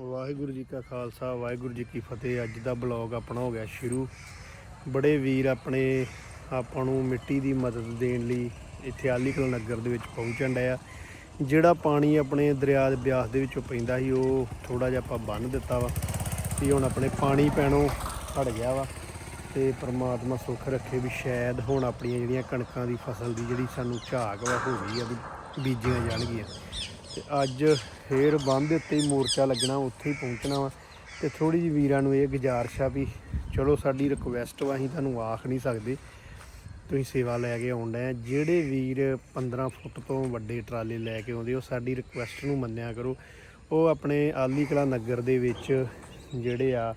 ਵਾਹਿਗੁਰੂ ਜੀ ਕਾ ਖਾਲਸਾ, ਵਾਹਿਗੁਰੂ ਜੀ ਕੀ ਫਤਿਹ। ਅੱਜ ਦਾ ਬਲੌਗ ਆਪਣਾ ਹੋ ਗਿਆ ਸ਼ੁਰੂ। ਬੜੇ ਵੀਰ ਆਪਣੇ ਆਪਾਂ ਨੂੰ ਮਿੱਟੀ ਦੀ ਮਦਦ ਦੇਣ ਲਈ ਇੱਥੇ ਆਲੀਕਲ ਨਗਰ ਦੇ ਵਿੱਚ ਪਹੁੰਚਣ ਡਿਆ ਜਿਹੜਾ ਪਾਣੀ ਆਪਣੇ ਦਰਿਆ ਦੇ ਬਿਆਸ ਦੇ ਵਿੱਚੋਂ ਪੈਂਦਾ ਸੀ, ਉਹ ਥੋੜਾ ਜਿਹਾ ਆਪਾਂ ਬੰਨ ਦਿੱਤਾ ਵਾ ਵੀ ਹੁਣ ਆਪਣੇ ਪਾਣੀ ਪੈਣੋਂ ਹਟ ਗਿਆ ਵਾ ਤੇ ਪ੍ਰਮਾਤਮਾ ਸੁੱਖ ਰੱਖੇ ਵੀ ਸ਼ਾਇਦ ਹੁਣ ਆਪਣੀਆਂ ਜਿਹੜੀਆਂ ਕਣਕਾਂ ਦੀ ਫਸਲ ਦੀ ਜਿਹੜੀ ਸਾਨੂੰ ਝਾਕ ਵਾ ਹੋ ਗਈ ਆ ਵੀ ਬੀਜੀਆਂ ਜਾਣਗੀਆਂ। ਤੇ ਅੱਜ ਫੇਰ ਬੰਦ ਦੇ ਉੱਤੇ ਹੀ ਮੋਰਚਾ ਲੱਗਣਾ, ਉੱਥੇ ਹੀ ਪਹੁੰਚਣਾ ਵਾ। ਤੇ ਥੋੜੀ ਜਿਹੀ ਵੀਰਾਂ ਨੂੰ ਇਹ ਗੁਜ਼ਾਰਿਸ਼ ਆ ਵੀ ਚਲੋ ਸਾਡੀ ਰਿਕੁਐਸਟ ਵਾ, ਅਸੀਂ ਤੁਹਾਨੂੰ ਆਖ ਨਹੀਂ ਸਕਦੇ। ਤੁਸੀਂ ਸੇਵਾ ਲੈ ਕੇ ਆਉਂਦੇ ਆ। ਜਿਹੜੇ ਵੀਰ 15 ਫੁੱਟ ਤੋਂ ਵੱਡੇ ਟਰਾਲੇ ਲੈ ਕੇ ਆਉਂਦੇ, ਉਹ ਸਾਡੀ ਰਿਕੁਐਸਟ ਨੂੰ ਮੰਨਿਆ ਕਰੋ। ਉਹ ਆਪਣੇ ਆਲੀ ਕਲਾ ਨਗਰ ਦੇ ਵਿੱਚ ਜਿਹੜੇ ਆ,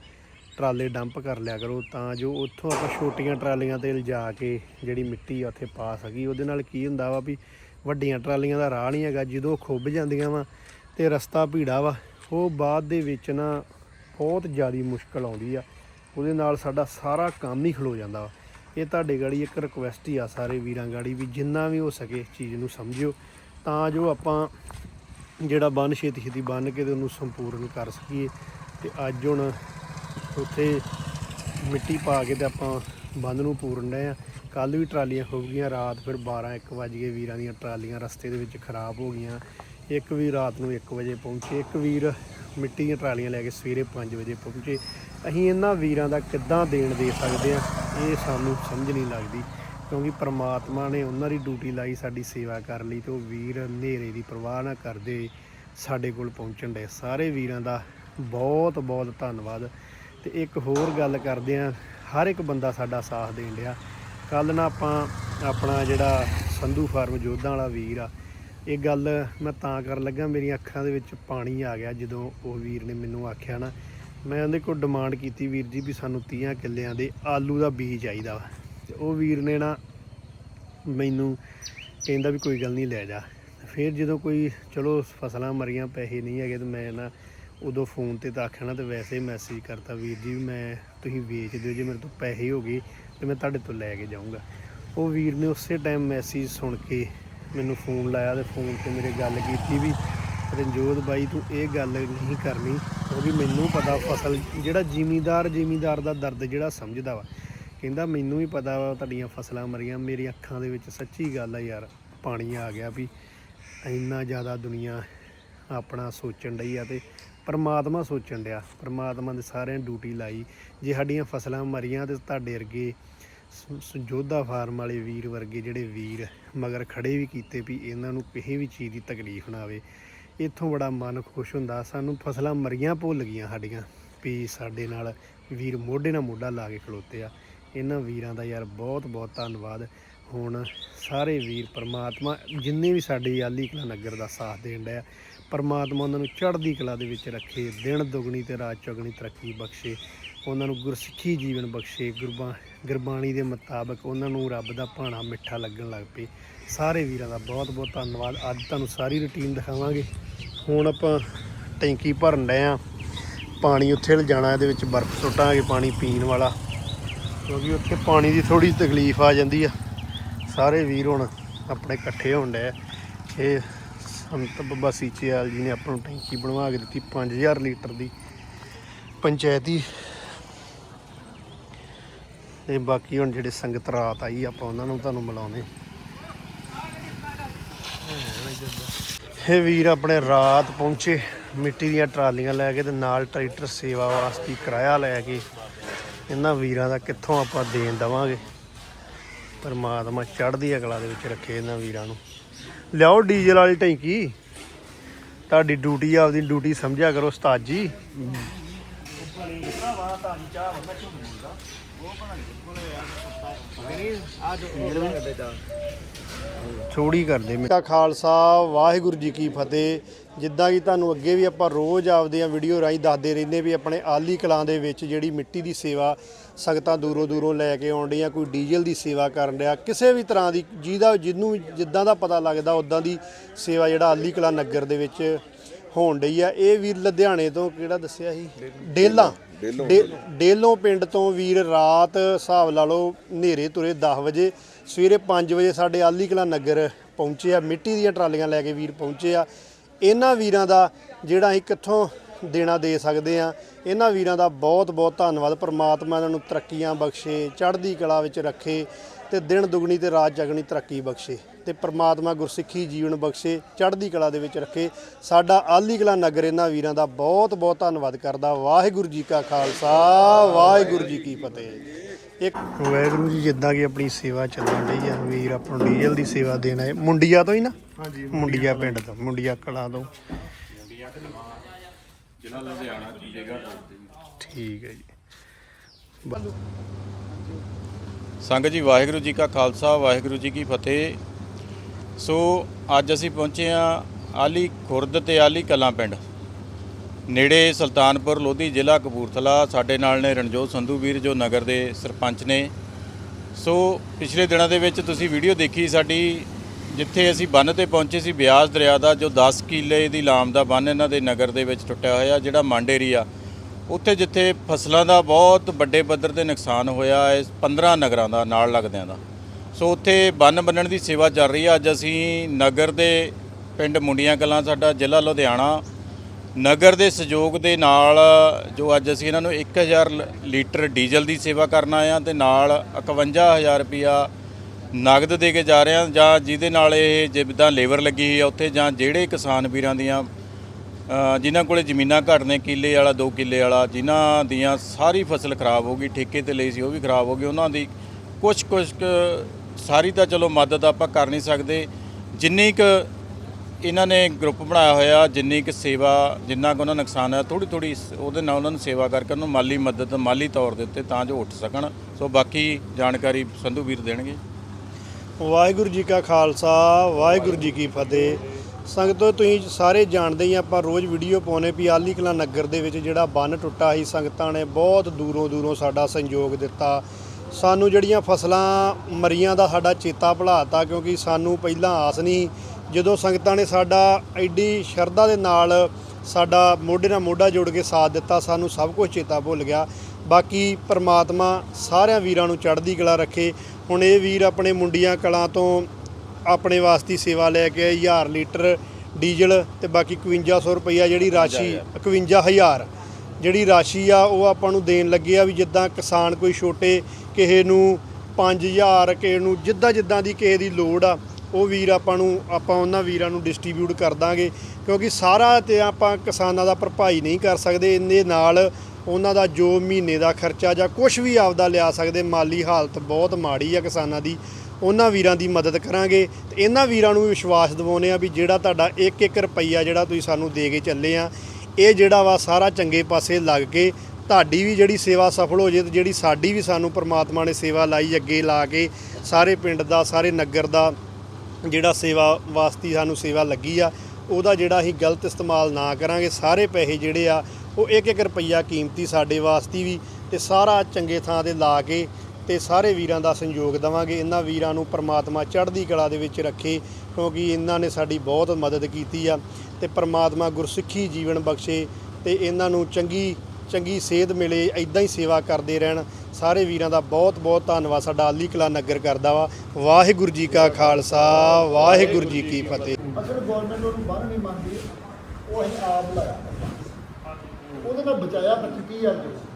ਟਰਾਲੇ ਡੰਪ ਕਰ ਲਿਆ ਕਰੋ, ਤਾਂ ਜੋ ਉੱਥੋਂ ਆਪਾਂ ਛੋਟੀਆਂ ਟਰਾਲੀਆਂ ਤੇ ਲਿਜਾ ਕੇ ਜਿਹੜੀ ਮਿੱਟੀ ਆ, ਉੱਥੇ ਪਾ ਸਕੀ ਉਹਦੇ ਨਾਲ ਕੀ ਹੁੰਦਾ ਵਾ ਵੀ ਵੱਡੀਆਂ ਟਰਾਲੀਆਂ ਦਾ ਰਾਹ ਨਹੀਂ ਹੈਗਾ, ਜਦੋਂ ਖੁੱਭ ਜਾਂਦੀਆਂ ਵਾ ਤੇ ਰਸਤਾ ਭੀੜਾ ਵਾ, ਉਹ ਬਾਅਦ ਦੇ ਵਿੱਚ ਨਾ ਬਹੁਤ ਜ਼ਿਆਦਾ ਮੁਸ਼ਕਲ ਆਉਂਦੀ ਆ। ਉਹਦੇ ਨਾਲ ਸਾਡਾ ਸਾਰਾ ਕੰਮ ਹੀ ਖਲੋ ਜਾਂਦਾ ਵਾ। ਇਹ ਤੁਹਾਡੇ ਗਾੜੀ ਇੱਕ ਰਿਕੁਐਸਟ ਹੀ ਆ ਸਾਰੇ ਵੀਰਾਂ ਗਾੜੀ ਵੀ ਜਿੰਨਾ ਵੀ ਹੋ ਸਕੇ ਇਸ ਚੀਜ਼ ਨੂੰ ਸਮਝਿਓ, ਤਾਂ ਜੋ ਆਪਾਂ ਜਿਹੜਾ ਬੰਨ ਛੇਤੀ ਛੇਤੀ ਬੰਨ ਕੇ ਤੇ ਉਹਨੂੰ ਸੰਪੂਰਨ ਕਰ ਸਕੀਏ। ਤੇ ਅੱਜ ਹੁਣ ਉੱਥੇ ਮਿੱਟੀ ਪਾ ਕੇ ਤੇ ਆਪਾਂ ਬੰਦ ਨੂੰ ਪੂਰਨ ਰਹੇ ਆ। ਕੱਲ ਵੀ ਟਰਾਲੀਆਂ ਖੁੱਭ ਗਈਆਂ, ਰਾਤ ਫਿਰ 12 1 ਵਜ ਗਏ ਵੀਰਾਂ ਦੀਆਂ ਟਰਾਲੀਆਂ ਰਸਤੇ ਦੇ ਵਿੱਚ ਖਰਾਬ ਹੋ ਗਈਆਂ। ਇੱਕ ਵੀ ਰਾਤ ਨੂੰ 1 ਵਜੇ ਪਹੁੰਚੇ, ਇੱਕ ਵੀਰ ਮਿੱਟੀ ਦੀਆਂ ਟਰਾਲੀਆਂ ਲੈ ਕੇ ਸਵੇਰੇ 5 ਵਜੇ ਪਹੁੰਚੇ। ਅਸੀਂ ਇਹਨਾਂ ਵੀਰਾਂ ਦਾ ਕਿੱਦਾਂ ਦੇਣ ਦੇ ਸਕਦੇ ਆ ਇਹ ਸਾਨੂੰ ਸਮਝ ਨਹੀਂ ਲੱਗਦੀ, ਕਿਉਂਕਿ ਪ੍ਰਮਾਤਮਾ ਨੇ ਉਹਨਾਂ ਦੀ ਡਿਊਟੀ ਲਾਈ ਸਾਡੀ ਸੇਵਾ ਕਰਨ ਲਈ ਤੇ ਉਹ ਵੀਰ ਹਨੇਰੇ ਦੀ ਪਰਵਾਹ ਨਾ ਕਰਦੇ ਸਾਡੇ ਕੋਲ ਪਹੁੰਚਣ ਦੇ। ਸਾਰੇ ਵੀਰਾਂ ਦਾ ਬਹੁਤ ਬਹੁਤ ਧੰਨਵਾਦ। ਤੇ ਇੱਕ ਹੋਰ ਗੱਲ ਕਰਦੇ ਆ ਹਰ ਇੱਕ ਬੰਦਾ ਸਾਡਾ ਸਾਥ ਦੇਣ ਡਿਆ। ਕੱਲ ਨਾ ਆਪਾਂ ਆਪਣਾ ਜਿਹੜਾ ਸੰਧੂ ਫਾਰਮ ਜੋਧਾਂ ਵਾਲਾ ਵੀਰ ਆ, ਇਹ ਗੱਲ ਮੈਂ ਤਾਂ ਕਰਨ ਲੱਗਾ, ਮੇਰੀਆਂ ਅੱਖਾਂ ਦੇ ਵਿੱਚ ਪਾਣੀ ਆ ਗਿਆ ਜਦੋਂ ਉਹ ਵੀਰ ਨੇ ਮੈਨੂੰ ਆਖਿਆ ਨਾ। ਮੈਂ ਉਹਦੇ ਕੋਲ ਡਿਮਾਂਡ ਕੀਤੀ ਵੀਰ ਜੀ ਵੀ ਸਾਨੂੰ 30 ਕਿੱਲਿਆਂ ਦੇ ਆਲੂ ਦਾ ਬੀਜ ਚਾਹੀਦਾ ਵਾ। ਤੇ ਉਹ ਵੀਰ ਨੇ ਨਾ ਮੈਨੂੰ ਕਹਿੰਦਾ ਵੀ ਕੋਈ ਗੱਲ ਨਹੀਂ, ਲੈ ਜਾ। ਫਿਰ ਜਦੋਂ ਕੋਈ ਚਲੋ ਫਸਲਾਂ ਮਰੀਆਂ, ਪੈਸੇ ਨਹੀਂ ਹੈਗੇ ਤੇ ਮੈਂ ਨਾ ਉਦੋਂ ਫੋਨ ਤੇ ਤਾਂ ਆਖਿਆ ਨਾ, ਤੇ ਵੈਸੇ ਮੈਸੇਜ ਕਰਤਾ ਵੀਰ ਜੀ ਵੀ ਮੈਂ ਤੁਸੀਂ ਵੇਚ ਦਿਓ ਜੇ ਮੇਰੇ ਤੋਂ ਪੈਸੇ ਹੋ ਗਏ ਤੇ ਮੈਂ ਤੁਹਾਡੇ ਤੋਂ ਲੈ ਕੇ ਜਾਊਂਗਾ। ਉਹ ਵੀਰ ਨੇ ਉਸੇ ਟਾਈਮ ਮੈਸੇਜ ਸੁਣ ਕੇ ਮੈਨੂੰ ਫੋਨ ਲਾਇਆ ਤੇ ਫੋਨ ਤੇ ਮੇਰੇ ਗੱਲ ਕੀਤੀ ਵੀ, ਰਣਜੋਤ ਬਾਈ, ਤੂੰ ਇਹ ਗੱਲ ਨਹੀਂ ਕਰਨੀ ਕਿਉਂਕਿ ਮੈਨੂੰ ਪਤਾ ਫਸਲ, ਜਿਹੜਾ ਜ਼ਿਮੀਦਾਰ ਜ਼ਿਮੀਦਾਰ ਦਾ ਦਰਦ ਜਿਹੜਾ ਸਮਝਦਾ ਵਾ। ਕਹਿੰਦਾ, ਮੈਨੂੰ ਵੀ ਪਤਾ ਵਾ ਤੁਹਾਡੀਆਂ ਫਸਲਾਂ ਮਰੀਆਂ, ਮੇਰੀ ਅੱਖਾਂ ਦੇ ਵਿੱਚ ਸੱਚੀ ਗੱਲ ਆ ਯਾਰ, ਪਾਣੀ ਆ ਗਿਆ ਵੀ ਇੰਨਾ ਜ਼ਿਆਦਾ ਦੁਨੀਆ ਆਪਣਾ ਸੋਚਣ ਲਈ ਆ ਤੇ ਪਰਮਾਤਮਾ ਸੋਚਣ ਡਿਆ, ਪਰਮਾਤਮਾ ਦੇ ਸਾਰਿਆਂ ਡਿਊਟੀ ਲਾਈ। ਜੇ ਸਾਡੀਆਂ ਫਸਲਾਂ ਮਰੀਆਂ ਤੇ ਤੁਹਾਡੇ ਵਰਗੇ ਸ- ਸ- ਫਾਰਮ ਵਾਲੇ ਵੀਰ ਵਰਗੇ ਜਿਹੜੇ ਵੀਰ ਮਗਰ ਖੜੇ ਵੀ ਕੀਤੇ ਵੀ ਇਹਨਾਂ ਨੂੰ ਕਿਸੇ ਵੀ ਚੀਜ਼ ਦੀ ਤਕਲੀਫ ਨਾ ਆਵੇ, ਇੱਥੋਂ ਬੜਾ ਮਨ ਖੁਸ਼ ਹੁੰਦਾ, ਸਾਨੂੰ ਫਸਲਾਂ ਮਰੀਆਂ ਭੁੱਲ ਗਈਆਂ ਸਾਡੀਆਂ ਵੀ ਸਾਡੇ ਨਾਲ ਵੀਰ ਮੋਢੇ ਨਾਲ ਮੋਢਾ ਲਾ ਕੇ ਖਲੋਤੇ ਆ। ਇਹਨਾਂ ਵੀਰਾਂ ਦਾ ਯਾਰ ਬਹੁਤ ਬਹੁਤ ਧੰਨਵਾਦ। ਹੁਣ ਸਾਰੇ ਵੀਰ ਪਰਮਾਤਮਾ ਜਿੰਨੇ ਵੀ ਸਾਡੇ ਆਲੀ ਕਲਾ ਨਗਰ ਦਾ ਸਾਥ ਦੇਣ ਡਿਆ ਪਰਮਾਤਮਾ ਉਹਨਾਂ ਨੂੰ ਚੜ੍ਹਦੀ ਕਲਾ ਦੇ ਵਿੱਚ ਰੱਖੇ, ਦਿਨ ਦੁਗਣੀ ਤੇ ਰਾਤ ਚੌਗਣੀ ਤਰੱਕੀ ਬਖਸ਼ੇ, ਉਹਨਾਂ ਨੂੰ ਗੁਰਸਿੱਖੀ ਜੀਵਨ ਬਖਸ਼ੇ, ਗੁਰਬਾ, ਗੁਰਬਾਣੀ ਦੇ ਮੁਤਾਬਕ ਉਹਨਾਂ ਨੂੰ ਰੱਬ ਦਾ ਭਾਣਾ ਮਿੱਠਾ ਲੱਗਣ ਲੱਗ ਪਏ। ਸਾਰੇ ਵੀਰਾਂ ਦਾ ਬਹੁਤ ਬਹੁਤ ਧੰਨਵਾਦ। ਅੱਜ ਤੁਹਾਨੂੰ ਸਾਰੀ ਰੁਟੀਨ ਦਿਖਾਵਾਂਗੇ। ਹੁਣ ਆਪਾਂ ਟੈਂਕੀ ਭਰਨ ਡਏ ਆ। ਪਾਣੀ ਉੱਥੇ ਲਿਜਾਣਾ ਇਹਦੇ ਵਿੱਚ ਬਰਫ਼ ਸੁੱਟਾਂਗੇ ਪਾਣੀ ਪੀਣ ਵਾਲਾ। ਕਿਉਂਕਿ ਉੱਥੇ ਪਾਣੀ ਦੀ ਥੋੜੀ ਤਕਲੀਫ ਆ ਜਾਂਦੀ ਆ। ਸਾਰੇ ਵੀਰ ਹੁਣ ਆਪਣੇ ਇਕੱਠੇ ਹੋਣ ਡਏ ਇਹ ਸੰਤ ਬੱਬਾ ਸੀਚੇਵਾਲ ਜੀ ਨੇ ਆਪਾਂ ਨੂੰ ਟੈਂਕੀ ਬਣਵਾ ਕੇ ਦਿੱਤੀ 5000 ਲੀਟਰ ਦੀ ਪੰਚਾਇਤੀ ਤੇ ਬਾਕੀ ਹੁਣ ਜਿਹੜੇ ਸੰਗਤ ਰਾਤ ਆਈ, ਆਪਾਂ ਉਹਨਾਂ ਨੂੰ ਤੁਹਾਨੂੰ ਮਿਲਾਉਂਦੇ। ਇਹ ਵੀਰ ਆਪਣੇ ਰਾਤ ਪਹੁੰਚੇ, ਮਿੱਟੀ ਦੀਆਂ ਟਰਾਲੀਆਂ ਲੈ ਕੇ ਤੇ ਨਾਲ ਟਰੈਕਟਰ ਸੇਵਾ ਵਾਸਤੇ ਕਿਰਾਇਆ ਲੈ ਕੇ। ਇਹਨਾਂ ਵੀਰਾਂ ਦਾ ਕਿੱਥੋਂ ਆਪਾਂ ਦੇਣ ਦਵਾਂਗੇ? ਪਰਮਾਤਮਾ ਚੜ੍ਹਦੀ ਅਗਲਾ ਦੇ ਵਿੱਚ ਰੱਖੇ ਇਹਨਾਂ ਵੀਰਾਂ ਨੂੰ। ਲਿਆਓ ਡੀਜ਼ਲ ਵਾਲੀ ਟੈਂਕੀ। ਤੁਹਾਡੀ ਡਿਊਟੀ ਆਪਦੀ ਡਿਊਟੀ ਸਮਝਿਆ ਕਰੋ ਉਸਤਾਦ ਜੀ ਥੋੜੀ ਕਰਦੇ ਮੇਰਾ ਖਾਲਸਾ ਵਾਹਿਗੁਰੂ ਜੀ ਕੀ ਫਤਿਹ। ਜਿੱਦਾਂ ਕਿ ਤੁਹਾਨੂੰ ਅੱਗੇ ਵੀ ਆਪਾਂ ਰੋਜ਼ ਆਪਦੀਆਂ ਵੀਡੀਓ ਰਾਹੀਂ ਦੱਸਦੇ ਰਹਿੰਦੇ ਵੀ ਆਪਣੇ ਆਲੀ ਕਲਾਂ ਦੇ ਵਿੱਚ ਜਿਹੜੀ ਮਿੱਟੀ ਦੀ ਸੇਵਾ ਸੰਗਤਾਂ ਦੂਰੋਂ ਦੂਰੋਂ ਲੈ ਕੇ ਆਉਣ ਡਈਆਂ ਕੋਈ ਡੀਜ਼ਲ ਦੀ ਸੇਵਾ ਕਰਨ ਡਿਆ ਕਿਸੇ ਵੀ ਤਰ੍ਹਾਂ ਦੀ ਜਿਹਦਾ ਜਿਹਨੂੰ ਜਿੱਦਾਂ ਦਾ ਪਤਾ ਲੱਗਦਾ ਉਦਾਂ ਦੀ ਸੇਵਾ ਜਿਹੜਾ ਆਲੀ ਕਲਾਂ ਨਗਰ ਦੇ ਵਿੱਚ ਹੋਣ ਡਈ ਆ। ਇਹ ਵੀਰ ਲੁਧਿਆਣੇ ਤੋਂ ਕਿਹੜਾ ਦੱਸਿਆ ਸੀ? ਡੇਲਾ। ਡੇਲੋਂ। ਪਿੰਡ ਤੋਂ ਵੀਰ ਰਾਤ ਹਿਸਾਬ ਲਾ ਲਓ ਹਨੇਰੇ ਤੁਰੇ 10 ਵਜੇ ਸਵੇਰੇ 5 ਵਜੇ ਸਾਡੇ ਆਲੀ ਕਲਾ ਨਗਰ ਪਹੁੰਚੇ ਆ, ਮਿੱਟੀ ਦੀਆਂ ਟਰਾਲੀਆਂ ਲੈ ਕੇ ਵੀਰ ਪਹੁੰਚੇ ਆ। ਇਹਨਾਂ ਵੀਰਾਂ ਦਾ ਜਿਹੜਾ ਅਸੀਂ ਕਿੱਥੋਂ ਦੇਣਾ ਦੇ ਸਕਦੇ ਆ, ਇਹਨਾਂ ਵੀਰਾਂ ਦਾ ਬਹੁਤ ਬਹੁਤ ਧੰਨਵਾਦ। ਪ੍ਰਮਾਤਮਾ ਇਹਨਾਂ ਨੂੰ ਤਰੱਕੀਆਂ ਬਖਸ਼ੇ, ਚੜ੍ਹਦੀ ਕਲਾ ਵਿੱਚ ਰੱਖੇ ਤੇ ਦਿਨ ਦੁਗਣੀ ਤੇ ਰਾਤ ਜਗਣੀ ਤਰੱਕੀ ਬਖਸ਼ੇ ਤੇ ਪ੍ਰਮਾਤਮਾ ਗੁਰਸਿੱਖੀ ਜੀਵਨ ਬਖਸ਼ੇ, ਚੜ੍ਹਦੀ ਕਲਾ ਦੇ ਵਿੱਚ ਰੱਖੇ। ਸਾਡਾ ਆਲੀ ਕਲਾ ਨਗਰ ਇਹਨਾਂ ਵੀਰਾਂ ਦਾ ਬਹੁਤ ਬਹੁਤ ਧੰਨਵਾਦ ਕਰਦਾ। ਵਾਹਿਗੁਰੂ ਜੀ ਕਾ ਖਾਲਸਾ, ਵਾਹਿਗੁਰੂ ਜੀ ਕੀ ਫਤਿਹ। ਇੱਕ ਵਾਹਿਗੁਰੂ ਜੀ ਜਿੱਦਾਂ ਕਿ ਆਪਣੀ ਸੇਵਾ ਚੱਲਣ ਰਹੀ ਆ ਵੀਰ ਆਪਾਂ ਨੂੰ ਡੀਜ਼ਲ ਦੀ ਸੇਵਾ ਦੇਣ ਆਏ। ਮੁੰਡੀਆ ਤੋਂ ਹੀ ਨਾ? ਹਾਂਜੀ ਮੁੰਡੀਆ ਪਿੰਡ ਤੋਂ ਮੁੰਡੀਆ ਕਲਾਂ ਤੋਂ। ਜ਼ਿਲ੍ਹਾ ਲੁਧਿਆਣਾ। ਠੀਕ ਹੈ ਜੀ। ਸੰਗਤ ਜੀ ਵਾਹਿਗੁਰੂ ਜੀ ਕਾ ਖਾਲਸਾ ਵਾਹਿਗੁਰੂ ਜੀ ਕੀ ਫਤਿਹ। ਸੋ ਅੱਜ ਅਸੀਂ ਪਹੁੰਚੇ ਆ ਆਲੀ ਖੁਰਦ ਤੇ ਆਲੀ ਕਲਾਂ ਪਿੰਡ। ਨੇੜੇ ਸੁਲਤਾਨਪੁਰ ਲੋਧੀ ਜ਼ਿਲ੍ਹਾ ਕਪੂਰਥਲਾ ਸਾਡੇ ਨਾਲ ਨੇ ਰਣਜੋਤ ਸੰਧੂ ਵੀਰ ਜੋ ਨਗਰ ਦੇ ਸਰਪੰਚ ਨੇ। ਸੋ ਪਿਛਲੇ ਦਿਨਾਂ ਦੇ ਵਿੱਚ ਤੁਸੀਂ ਵੀਡੀਓ ਦੇਖੀ ਸਾਡੀ, ਜਿੱਥੇ ਅਸੀਂ ਬੰਨ ਤੇ ਪਹੁੰਚੇ ਸੀ ਬਿਆਸ ਦਰਿਆ ਦਾ, ਜੋ 10 ਕਿੱਲੇ ਦੀ ਲਾਮ ਦਾ ਬੰਨ ਇਹਨਾਂ ਦੇ ਨਗਰ ਦੇ ਵਿੱਚ ਟੁੱਟਿਆ ਹੋਇਆ, ਜਿਹੜਾ ਮੰਡ ਏਰੀਆ। ਉੱਥੇ ਜਿੱਥੇ ਫਸਲਾਂ ਦਾ ਬਹੁਤ ਵੱਡੇ ਪੱਧਰ ਤੇ ਨੁਕਸਾਨ ਹੋਇਆ ਇਸ 15 ਨਗਰਾਂ ਦਾ, ਨਾਲ ਲੱਗਦਿਆਂ ਦਾ। ਸੋ ਉੱਥੇ ਬੰਨ ਬੰਨਣ ਦੀ ਸੇਵਾ ਚੱਲ ਰਹੀ ਹੈ ਅੱਜ ਅਸੀਂ ਨਗਰ ਦੇ ਪਿੰਡ ਮੁੰਡੀਆਂ ਕਲਾਂ, ਸਾਡਾ ਜ਼ਿਲ੍ਹਾ ਲੁਧਿਆਣਾ ਨਗਰ ਦੇ ਸਹਿਯੋਗ ਦੇ ਨਾਲ ਜੋ ਅੱਜ ਅਸੀਂ ਇਹਨਾਂ ਨੂੰ 1000 ਲ- ਲੀਟਰ ਡੀਜ਼ਲ ਦੀ ਸੇਵਾ ਕਰਨ ਆਏ ਹਾਂ ਤੇ ਨਾਲ 51000 ਰੁਪਿਆ ਨਗਦ ਦੇ ਕੇ ਜਾ ਰਹੇ ਹਾਂ ਜਾਂ ਜਿਹਦੇ ਨਾਲ ਇਹ ਜਿੱਦਾਂ ਲੇਬਰ ਲੱਗੀ ਹੋਈ ਆ ਉੱਥੇ ਜਾਂ ਜਿਹੜੇ ਕਿਸਾਨ ਵੀਰਾਂ ਦੀਆਂ ਜਿਨ੍ਹਾਂ ਕੋਲੇ ਜ਼ਮੀਨਾਂ ਘੱਟ ਨੇ, ਕਿੱਲੇ ਵਾਲਾ 2 ਕਿੱਲੇ ਵਾਲਾ, ਜਿਨ੍ਹਾਂ ਦੀਆਂ ਸਾਰੀ ਫਸਲ ਖਰਾਬ ਹੋ ਗਈ, ਠੇਕੇ ਤੇ ਲਈ ਸੀ, ਉਹ ਵੀ ਖਰਾਬ ਹੋ ਗਈ ਉਹਨਾਂ ਦੀ ਕੁਝ ਕੁਝ ਕੁ, ਸਾਰੀ ਤਾਂ ਚਲੋ ਮਦਦ ਆਪਾਂ ਕਰ ਨਹੀਂ ਸਕਦੇ। ਜਿੰਨੀ ਕੁ ਇਹਨਾਂ ਨੇ ਗਰੁੱਪ ਬਣਾਇਆ ਹੋਇਆ, ਜਿੰਨੀ ਕੁ ਸੇਵਾ, ਜਿੰਨਾ ਕੁ ਉਹਨਾਂ ਨੁਕਸਾਨ ਹੈ ਥੋੜੀ ਥੋੜੀ ਉਹਦੇ ਨਾਲ ਉਹਨਾਂ ਨੂੰ ਸੇਵਾ ਕਰਕੇ ਉਹਨੂੰ ਮਾਲੀ ਮਦਦ, ਮਾਲੀ ਤੌਰ ਦੇ ਉੱਤੇ ਤਾਂ ਜੋ ਉੱਠ ਸਕਣ। ਸੋ ਬਾਕੀ ਜਾਣਕਾਰੀ ਸੰਧੂ ਵੀਰ ਦੇਣਗੇ। ਵਾਹਿਗੁਰੂ ਜੀ ਕਾ ਖਾਲਸਾ, ਵਾਹਿਗੁਰੂ ਜੀ ਕੀ ਫਤਿਹ। ਸੰਗਤੋ, ਤੁਸੀਂ ਸਾਰੇ ਜਾਣਦੇ ਹੀ ਆਪਾਂ ਰੋਜ਼ ਵੀਡੀਓ ਪਾਉਨੇ ਵੀ ਆਲੀ ਕਲਾਂ ਨਗਰ ਦੇ ਵਿੱਚ ਜਿਹੜਾ ਬੰਨ ਟੁੱਟਾ ਸੀ, ਸੰਗਤਾਂ ਨੇ ਬਹੁਤ ਦੂਰੋਂ ਦੂਰੋਂ ਸਾਡਾ ਸੰਯੋਗ ਦਿੱਤਾ। ਸਾਨੂੰ ਜਿਹੜੀਆਂ ਫਸਲਾਂ ਮਰੀਆਂ ਦਾ ਸਾਡਾ ਚੇਤਾ ਭੁਲਾਤਾ ਕਿਉਂਕਿ ਸਾਨੂੰ ਪਹਿਲਾਂ ਆਸ ਨਹੀਂ ਜਦੋਂ ਸੰਗਤਾਂ ਨੇ ਸਾਡਾ ਐਡੀ ਸ਼ਰਧਾ ਦੇ ਨਾਲ ਸਾਡਾ ਮੋਢੇ ਨਾਲ ਮੋਢਾ ਜੋੜ ਕੇ ਸਾਥ ਦਿੱਤਾ ਸਾਨੂੰ ਸਭ ਕੁਝ ਚੇਤਾ ਭੁੱਲ ਗਿਆ। ਬਾਕੀ ਪ੍ਰਮਾਤਮਾ ਸਾਰਿਆਂ ਵੀਰਾਂ ਨੂੰ ਚੜ੍ਹਦੀ ਕਲਾ ਰੱਖੇ। ਹੁਣ ਇਹ ਵੀਰ ਆਪਣੇ ਮੁੰਡੀਆਂ ਕਲਾਂ ਤੋਂ ਆਪਣੇ ਵਾਸਤੇ ਸੇਵਾ ਲੈ ਕੇ ਆਏ 1000 ਲੀਟਰ ਡੀਜ਼ਲ ਤੇ ਬਾਕੀ 5100 ਰੁਪਈਆ ਜਿਹੜੀ ਰਾਸ਼ੀ 51000 ਜਿਹੜੀ ਰਾਸ਼ੀ ਆ ਉਹ ਆਪਾਂ ਨੂੰ ਦੇਣ ਲੱਗੇ ਆ ਵੀ ਜਿੱਦਾਂ ਕਿਸਾਨ ਕੋਈ ਛੋਟੇ ਕਿਸੇ ਨੂੰ 5000 ਕਿਸੇ ਨੂੰ ਜਿੱਦਾਂ ਜਿੱਦਾਂ ਦੀ ਕਿਸੇ ਦੀ ਲੋੜ ਆ ਉਹ ਵੀਰ ਆਪਾਂ ਨੂੰ, ਆਪਾਂ ਉਹਨਾਂ ਵੀਰਾਂ ਨੂੰ ਡਿਸਟ੍ਰੀਬਿਊਟ ਕਰ ਦਾਂਗੇ, ਕਿਉਂਕਿ ਸਾਰਾ ਤੇ ਆਪਾਂ ਕਿਸਾਨਾਂ ਦਾ ਭਰਪਾਈ ਨਹੀਂ ਕਰ ਸਕਦੇ ਇਹਦੇ ਨਾਲ ਉਹਨਾਂ ਦਾ ਜੋ ਮਹੀਨੇ ਦਾ ਖਰਚਾ ਜਾਂ ਕੁਝ ਵੀ ਆਪਦਾ ਲਿਆ ਸਕਦੇ, ਮਾਲੀ ਹਾਲਤ ਬਹੁਤ ਮਾੜੀ ਆ ਕਿਸਾਨਾਂ ਦੀ, ਉਹਨਾਂ ਵੀਰਾਂ ਦੀ ਮਦਦ ਕਰਾਂਗੇ, ਤੇ ਇਹਨਾਂ ਵੀਰਾਂ ਨੂੰ ਵੀ ਵਿਸ਼ਵਾਸ ਦਿਵਾਉਂਦੇ ਆ ਵੀ ਜਿਹੜਾ ਤੁਹਾਡਾ 1-1 ਰੁਪਈਆ ਜਿਹੜਾ ਤੁਸੀਂ ਸਾਨੂੰ ਦੇ ਕੇ ਚੱਲੇ ਆ, ਇਹ ਜਿਹੜਾ ਵਾ ਸਾਰਾ ਚੰਗੇ ਪਾਸੇ ਲੱਗ ਕੇ ਤੁਹਾਡੀ ਵੀ ਜਿਹੜੀ ਸੇਵਾ ਸਫਲ ਹੋ ਜੇ, ਤੇ ਜਿਹੜੀ ਸਾਡੀ ਵੀ ਸਾਨੂੰ ਪ੍ਰਮਾਤਮਾ ਨੇ ਸੇਵਾ ਲਾਈ ਅੱਗੇ ਲਾ ਕੇ, ਸਾਰੇ ਪਿੰਡ ਦਾ, ਸਾਰੇ ਨਗਰ ਦਾ ਜਿਹੜਾ ਸੇਵਾ ਵਾਸਤੇ ਸਾਨੂੰ ਸੇਵਾ ਲੱਗੀ ਆ, ਉਹਦਾ ਜਿਹੜਾ ਅਸੀਂ ਗਲਤ ਇਸਤੇਮਾਲ ਨਾ ਕਰਾਂਗੇ, ਸਾਰੇ ਪੈਸੇ ਜਿਹੜੇ ਆ, ਉਹ ਇੱਕ ਇੱਕ ਰੁਪਈਆ ਕੀਮਤੀ ਸਾਡੇ ਵਾਸਤੇ ਵੀ ਤੇ ਸਾਰਾ ਚੰਗੇ ਥਾਂ ਤੇ ਲਾ ਕੇ ਤੇ ਸਾਰੇ ਵੀਰਾਂ ਦਾ ਸੰਯੋਗ ਦੇਵਾਂਗੇ, ਇਹਨਾਂ ਵੀਰਾਂ ਨੂੰ ਪ੍ਰਮਾਤਮਾ ਚੜ੍ਹਦੀ ਕਲਾ ਦੇ ਵਿੱਚ ਰੱਖੇ, ਕਿਉਂਕਿ ਇਹਨਾਂ ਨੇ ਸਾਡੀ ਬਹੁਤ ਮਦਦ ਕੀਤੀ ਆ ਤੇ ਪ੍ਰਮਾਤਮਾ ਗੁਰਸਿੱਖੀ ਜੀਵਨ ਬਖਸ਼ੇ ਤੇ ਇਹਨਾਂ ਨੂੰ ਚੰਗੀ ਚੰਗੀ ਸੇਧ ਮਿਲੇ ਐਦਾਂ ਹੀ ਸੇਵਾ ਕਰਦੇ ਰਹਿਣ ਸਾਰੇ ਵੀਰਾਂ ਦਾ ਬਹੁਤ ਬਹੁਤ ਧੰਨਵਾਦ। ਸਾਡਾ ਆਲੀ ਕਲਾ ਨਗਰ ਕਰਦਾ ਵਾ। ਵਾਹਿਗੁਰੂ ਜੀ ਕਾ ਖਾਲਸਾ ਵਾਹਿਗੁਰੂ ਜੀ ਕੀ ਫਤਿਹ। ਅਗਰ ਗਵਰਨਮੈਂਟ ਉਹਨੂੰ ਬਾਹਰ ਨਹੀਂ ਮੰਨਦੀ ਉਹ ਅਸੀਂ ਆਪ ਲਾਇਆ। ਉਹਦੇ ਨਾਲ ਬਚਾਇਆ 25000 ਰੁਪਏ।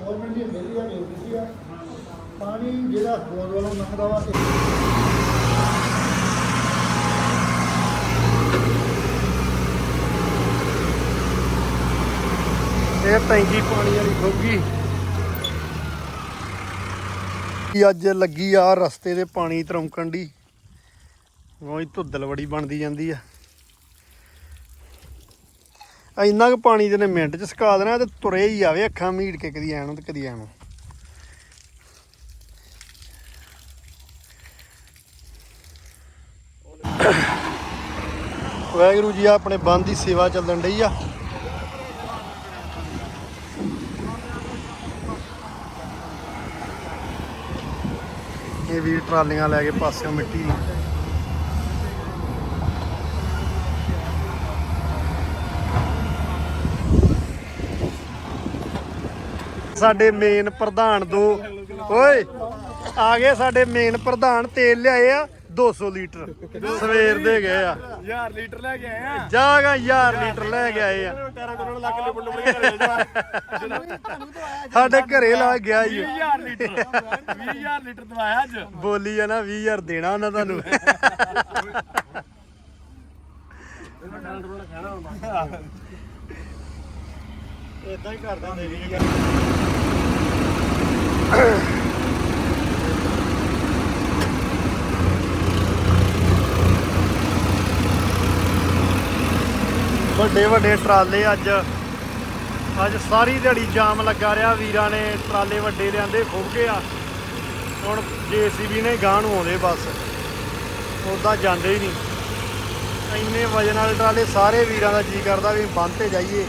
ਗਵਰਨਮੈਂਟ ਦੀ ਮੇਰੀ ਆ ਬੇਨਤੀ ਆ ਪਾਣੀ ਜਿਹੜਾ ਗੋਦ ਵੱਲੋਂ ਲੰਘਦਾ ਵਾ ਇਹ ਇਹ ਟੈਂਕੀ ਪਾਣੀ ਵਾਲੀ ਖੋਗੀ ਅੱਜ ਲੱਗੀ ਆ ਰਸਤੇ ਦੇ ਪਾਣੀ ਤਰੌਂਕਣ ਦੀ। ਉਹੀ ਧੁੱਦਲ ਬੜੀ ਬਣਦੀ ਜਾਂਦੀ ਆ। ਇੰਨਾ ਕੁ ਪਾਣੀ ਦੇ ਨੇ ਮਿੰਟ ਚ ਸੁਕਾ ਦੇਣਾ ਤੇ ਤੁਰੇ ਹੀ ਆਵੇ, ਅੱਖਾਂ ਮੀਟ ਕੇ ਕਦੀ ਐਨੂੰ ਤੇ ਕਦੀ ਐਨੂੰ ਵਾਹਿਗੁਰੂ ਜੀ ਆ ਆਪਣੇ ਬੰਦ ਦੀ ਸੇਵਾ ਚੱਲਣ ਡਈ ਆ। ਇਹ ਵੀ ਟਰਾਲੀਆਂ ਲੈ ਕੇ ਪਾਸਿਓਂ ਮਿੱਟੀ। ਸਾਡੇ ਮੇਨ ਪ੍ਰਧਾਨ ਦੋ। ਓਏ, ਆ ਗਏ ਸਾਡੇ ਮੇਨ ਪ੍ਰਧਾਨ, ਤੇਲ ਲਿਆਏ ਆ। 200 ਲੀਟਰ ਸਵੇਰ ਦੇ ਗਏ ਆ। 1000 ਲੀਟਰ ਲੈ ਕੇ ਆਏ ਆ। ਜਾਗਾ ਯਾਰ ਲੀਟਰ ਲੈ ਕੇ ਆਏ ਆ। 13 ਕਰੋੜ ਲੱਖ ਲਿਬੜ ਲਿਬੜ ਕੇ ਘਰੇ ਜਾ। ਸਾਡੇ ਘਰੇ ਲਾ ਗਿਆ ਜੀ। 20000 ਲੀਟਰ 20000 ਲੀਟਰ ਦਵਾਇਆ ਅੱਜ। ਬੋਲੀ ਆ ਨਾ 20000 ਦੇਣਾ ਉਹਨਾਂ ਤੁਹਾਨੂੰ। ਇਦਾਂ ਹੀ ਕਰਦਾ ਮੇਰੀ ਵੱਡੇ ਵੱਡੇ ਟਰਾਲੇ ਅੱਜ ਅੱਜ ਸਾਰੀ ਦਿਹਾੜੀ ਜਾਮ ਲੱਗਾ ਰਿਹਾ। ਵੀਰਾਂ ਨੇ ਟਰਾਲੇ ਵੱਡੇ ਲਿਆਂਦੇ ਖੁੱਭ ਗਏ ਆ। ਹੁਣ ਜੀਸੀਬੀ ਨੇ ਗਾਂ ਨੂੰ ਆਉਂਦੇ ਬਸ। ਉਦਾਂ ਜਾਂਦੇ ਹੀ ਨਹੀਂ। ਇੰਨੇ ਵਜਨ ਵਾਲੇ ਟਰਾਲੇ, ਸਾਰੇ ਵੀਰਾਂ ਦਾ ਜੀ ਕਰਦਾ ਵੀ ਬੰਨ ਤੇ ਜਾਈਏ।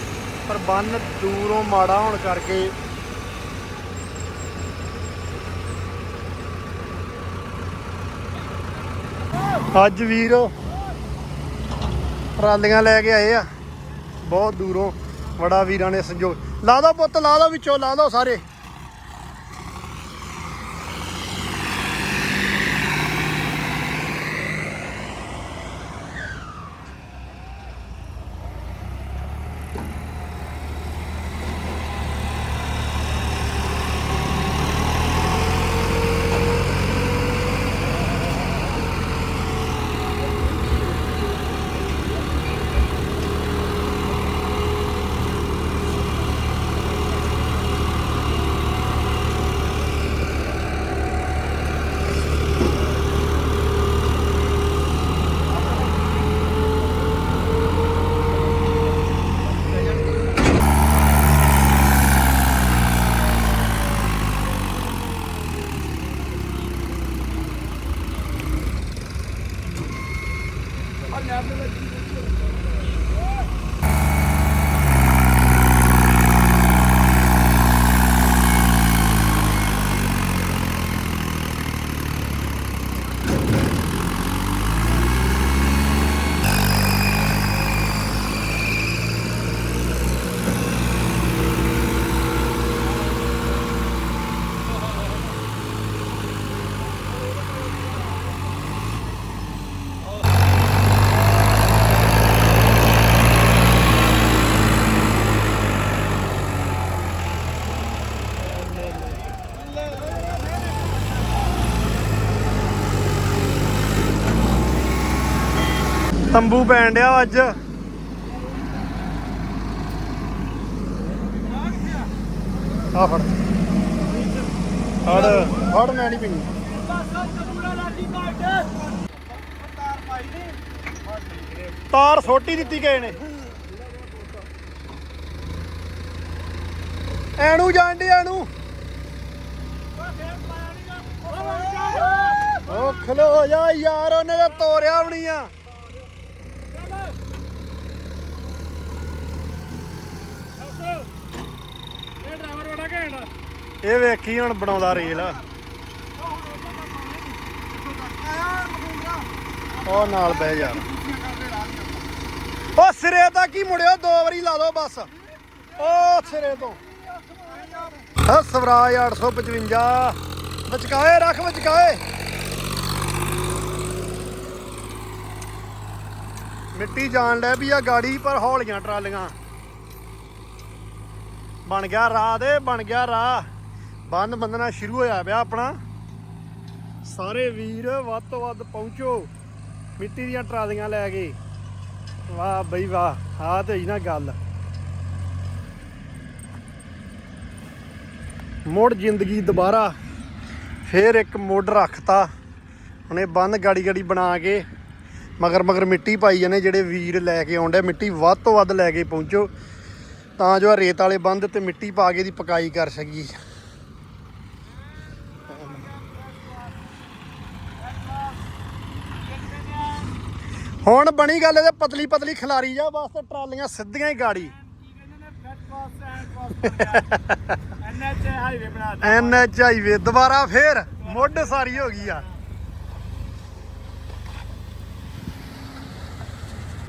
ਪਰ ਬੰਨ ਦੂਰੋਂ ਮਾੜਾ ਹੋਣ ਕਰਕੇ ਅੱਜ ਵੀਰ ਟਰਾਲੀਆਂ ਲੈ ਕੇ ਆਏ ਆ। ਬਹੁਤ ਦੂਰੋਂ ਬੜਾ ਵੀਰਾਂ ਨੇ ਸੰਜੋਗ ਲਾ ਦੋ ਪੁੱਤ, ਲਾ ਦੋ ਵਿੱਚੋਂ, ਲਾ ਦੋ ਸਾਰੇ। ਤੰਬੂ ਪੈਣ ਡਿਆ ਅੱਜ। ਆ ਫੜ। ਫੜ। ਫੜ ਮੈਂ ਨਹੀਂ ਪੀਣੀ ਤਾਰ ਸੋਟੀ ਦਿੱਤੀ ਗਏ ਨੇ। ਐਣੂ ਜਾਂਦੇ ਐਣੂ। ਉਹ ਖਲੋ ਜਾ ਯਾਰ ਉਹਨੇ ਤਾਂ ਤੋਰਿਆ ਨਹੀਂ ਆ ਇਹ ਡਰਾਈਵਰ ਬੜਾ ਇਹ ਵੇਖੀ ਹੁਣ ਬਣਾਉਂਦਾ ਰੇਲ। ਉਹ ਨਾਲ ਬਹਿ ਜਾ। ਉਹ ਸਿਰੇ ਤਾਂ ਕੀ ਮੁੜਿਓ, ਦੋ ਵਾਰੀ ਲਾ ਦੋ ਬਸ। ਉਹ ਸਿਰੇ ਤੋਂ। ਹਾਂ ਸਵਰਾਜ 855 ਬਚਕਾਏ, ਰੱਖ ਬਚਕਾਏ। ਮਿੱਟੀ ਜਾਣ ਲੈ ਵੀ ਆ ਗਾੜੀ, ਪਰ ਹੌਲੀਆਂ ਟਰਾਲੀਆਂ। ਬਣ ਗਿਆ ਰਾਹ ਦੇ, ਬਣ ਗਿਆ ਰਾਹ। ਬੰਦ ਬੰਦਨਾ ਸ਼ੁਰੂ ਹੋਇਆ ਪਿਆ ਆਪਣਾ। ਸਾਰੇ ਵੀਰ ਵੱਧ ਤੋਂ ਵੱਧ ਪਹੁੰਚੋ। ਮਿੱਟੀ ਦੀਆਂ ਟਰਾਲੀਆਂ ਲੈ ਕੇ। ਵਾਹ ਬਈ ਵਾਹ, ਆਹ ਤੇ ਹੀ ਨਾ ਗੱਲ। ਮੁੜ ਜ਼ਿੰਦਗੀ ਦੁਬਾਰਾ, ਫੇਰ ਇੱਕ ਮੁੱਢ ਰੱਖਤਾ। ਹੁਣੇ ਬੰਨ ਗਾੜੀ ਗਾੜੀ ਬਣਾ ਕੇ, ਮਗਰ ਮਗਰ ਮਿੱਟੀ ਪਾਈ ਜਾਂਦੇ ਜਿਹੜੇ ਵੀਰ ਲੈ ਕੇ ਆਉਂਦੇ। ਮਿੱਟੀ ਵੱਧ ਤੋਂ ਵੱਧ ਲੈ ਕੇ ਪਹੁੰਚੋ। ਤਾਂ ਜੋ ਰੇਤ ਵਾਲੇ ਬੰਦ ਤੇ ਮਿੱਟੀ ਪਾ ਕੇ ਦੀ ਪਕਾਈ ਕਰ ਸਕੀ। ਹੁਣ ਬਣੀ ਗੱਲ ਇਹਦੇ ਪਤਲੀ ਪਤਲੀ ਖਿਲਾਰੀ ਜਾ ਬਸ ਟਰਾਲੀਆਂ ਸਿੱਧੀਆਂ ਹੀ ਗਾੜੀ। ਐਨਐਚ ਹਾਈਵੇ ਬਣਾ ਦਿੱਤਾ ਹਾਈਵੇ, ਦੁਬਾਰਾ ਫੇਰ ਮੁੱਢ ਸਾਰੀ ਹੋ ਗਈ ਆ।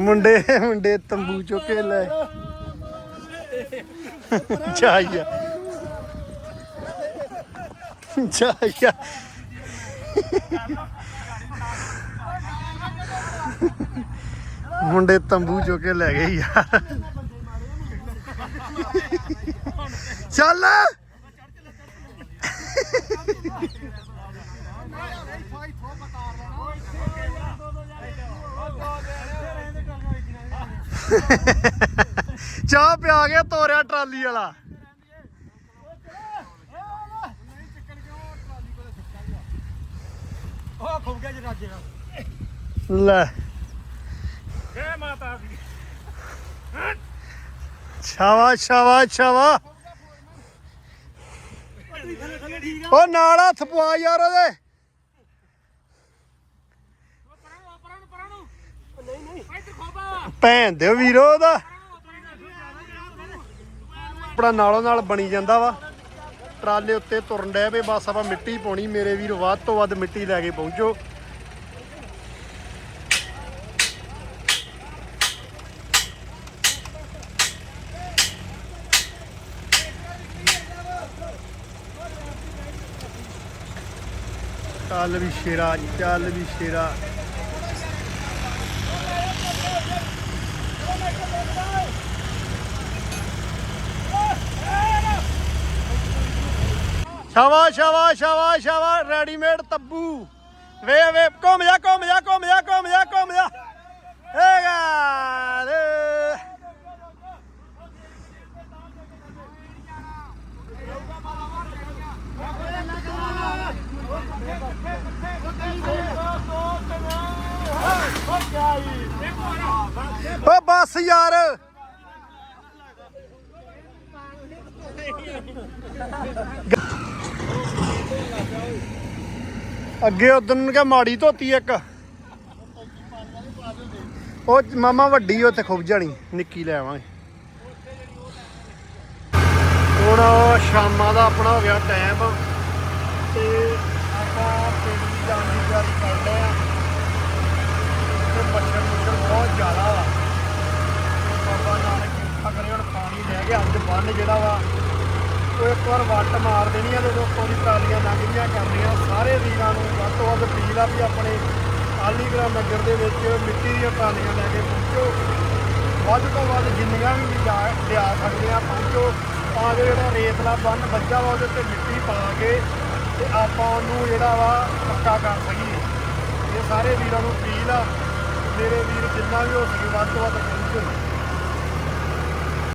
ਮੁੰਡੇ ਮੁੰਡੇ ਤੰਬੂ ਚੁੱਕੇ ਲੈ। ਚਾਹੀਆ ਚਾਹੀਆ ਮੁੰਡੇ ਤੰਬੂ ਚੁੱਕ ਕੇ ਲੈ ਗਏ ਯਾਰ। ਚੱਲ। ਚਾਹ ਪਿਆ ਗਿਆ ਤੋਰਿਆ ਟਰਾਲੀ ਵਾਲਾ। ਉਹ ਖੁੱਬ ਗਿਆ ਜੀ ਰਾਜੇ ਦਾ। ਲੈ। ਏ ਮਾਤਾ ਦੀ। ਸ਼ਾਬਾਸ਼ ਸ਼ਾਬਾਸ਼ ਸ਼ਾਬਾਸ਼ ਥੱਲੇ ਥੱਲੇ ਠੀਕ ਉਹ ਨਾਲ ਹੱਥ ਪਵਾ ਯਾਰ ਉਹਦੇ। ਭੈਣ ਦੇ ਵੀਰੋ ਉਹਦਾ। ਆਪਣਾ ਨਾਲੋਂ ਨਾਲ ਬਣੀ ਜਾਂਦਾ ਵਾ। ਟਰਾਲੇ ਉੱਤੇ ਤੁਰਨ ਡਿਆ ਪਏ ਬਸ ਆਪਾਂ ਮਿੱਟੀ ਪਾਉਣੀ, ਮੇਰੇ ਵੀਰ, ਵੱਧ ਤੋਂ ਵੱਧ ਮਿੱਟੀ ਲੈ ਕੇ ਪਹੁੰਚੋ। ਚੱਲ ਵੀ ਸ਼ੇਰਾ, ਚੱਲ ਵੀ ਸ਼ੇਰਾ। ਸ਼ਾਬਾਸ਼ ਸ਼ਾਬਾਸ਼ ਸ਼ਾਬਾਸ਼ ਸ਼ਾਬਾਸ਼ ਰੈਡੀਮੇਡ ਤੱਬੂ। ਵੇ ਵੇ, ਘੁੰਮ ਜਾ ਘੁੰਮ ਜਾ ਘੁੰਮ ਜਾ ਘੁੰਮ ਜਾ ਘੁੰਮ ਜਾ। ਏ ਓ ਬੱਸ ਯਾਰ। ਅੱਗੇ ਉਦੋਂ ਨੂੰ ਕਿਹਾ ਮਾੜੀ ਧੋਤੀ ਇੱਕ। ਉਹ ਮਾਮਾ ਵੱਡੀ ਉੱਥੇ ਖੁੱਬ ਜਾਣੀ, ਨਿੱਕੀ ਲੈ ਆਵਾਂਗੇ। ਹੁਣ ਸ਼ਾਮਾਂ ਦਾ ਆਪਣਾ ਹੋ ਗਿਆ ਟਾਈਮ ਤੇ ਆਪਾਂ ਪਿੰਡ ਦੀ ਜਾਣ ਦੀ ਤਿਆਰੀ ਕਰ ਆ ਤੇ ਮੱਛਰ ਮੁੱਛਰ ਬਹੁਤ ਜ਼ਿਆਦਾ ਵਾ। ਬਾਬਾ ਨਾਨਕ ਕਿਰਪਾ ਕਰੇ, ਹੁਣ ਪਾਣੀ ਲੈ ਗਿਆ ਅੱਜ ਬੰਨ ਜਿਹੜਾ ਵਾ। ਉਹ ਇੱਕ ਵਾਰ ਵੱਟ ਮਾਰ ਦੇਣੀ ਆ ਤੇ ਉੱਤੋਂ ਟਰਾਲੀਆਂ ਲੰਘਦੀਆਂ ਕਰਨੀਆਂ, ਸਾਰੇ ਵੀਰਾਂ ਨੂੰ ਵੱਧ ਤੋਂ ਵੱਧ ਅਪੀਲ ਆ ਵੀ ਆਪਣੇ ਆਲੀਗ੍ਰਾਮ ਨਗਰ ਦੇ ਵਿੱਚ ਮਿੱਟੀ ਦੀਆਂ ਟਰਾਲੀਆਂ ਲੈ ਕੇ ਪਹੁੰਚੋ। ਵੱਧ ਤੋਂ ਵੱਧ ਜਿੰਨੀਆਂ ਵੀ ਲਿਜਾ ਲਿਆ ਸਕਦੇ ਆ, ਪਹੁੰਚੋ। ਤਾਂ ਜੋ ਜਿਹੜਾ ਰੇਤਲਾ ਬੰਨ ਬੱਜਾ ਵਾ, ਉਹਦੇ ਤੇ ਮਿੱਟੀ ਪਾ ਕੇ ਤੇ ਆਪਾਂ ਉਹਨੂੰ ਜਿਹੜਾ ਵਾ ਪੱਕਾ ਕਰ ਸਕੀਏ। ਇਹ ਸਾਰੇ ਵੀਰਾਂ ਨੂੰ ਅਪੀਲ ਆ। ਮੇਰੇ ਵੀਰ ਜਿੰਨਾ ਵੀ ਹੋ ਸਕੇ ਵੱਧ ਤੋਂ ਵੱਧ